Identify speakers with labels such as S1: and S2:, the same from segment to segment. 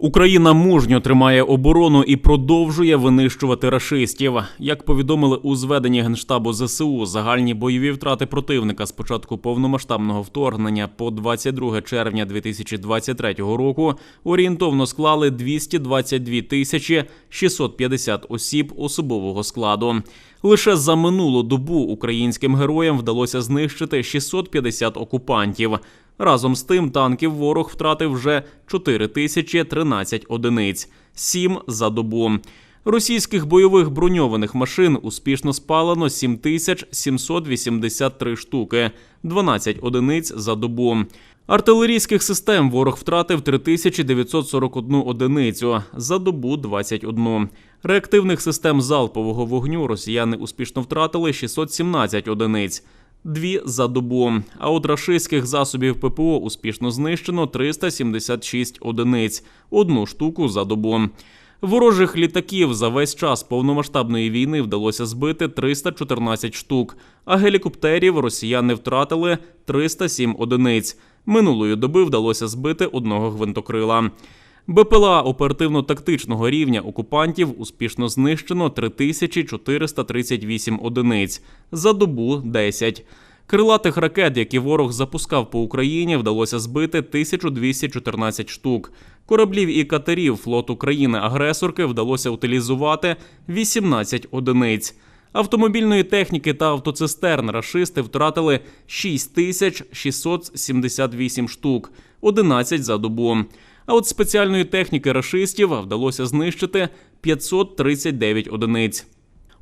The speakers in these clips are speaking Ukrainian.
S1: Україна мужньо тримає оборону і продовжує винищувати рашистів. Як повідомили у зведенні генштабу ЗСУ, загальні бойові втрати противника з початку повномасштабного вторгнення по 22 червня 2023 року орієнтовно склали 222 тисячі 650 осіб особового складу. Лише за минулу добу українським героям вдалося знищити 650 окупантів. Разом з тим танків ворог втратив вже 4013 одиниць, 7 за добу. Російських бойових броньованих машин успішно спалено 7783 штуки, 12 одиниць за добу. Артилерійських систем ворог втратив 3941 одиницю, за добу 21. Реактивних систем залпового вогню росіяни успішно втратили 617 одиниць. Дві за добу. А от рашистських засобів ППО успішно знищено 376 одиниць, одну штуку за добу. Ворожих літаків за весь час повномасштабної війни вдалося збити 314 штук, а гелікоптерів росіяни втратили 307 одиниць. Минулої доби вдалося збити одного гвинтокрила. БПЛА оперативно-тактичного рівня окупантів успішно знищено 3438 одиниць, за добу 10. Крилатих ракет, які ворог запускав по Україні, вдалося збити 1214 штук. Кораблів і катерів флоту країни-агресорки вдалося утилізувати 18 одиниць. Автомобільної техніки та автоцистерн рашисти втратили 6678 штук, 11 за добу. А от спеціальної техніки рашистів вдалося знищити 539 одиниць.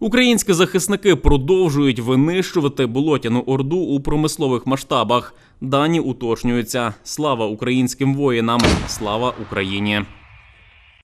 S1: Українські захисники продовжують винищувати болотяну орду у промислових масштабах. Дані уточнюються. Слава українським воїнам! Слава Україні!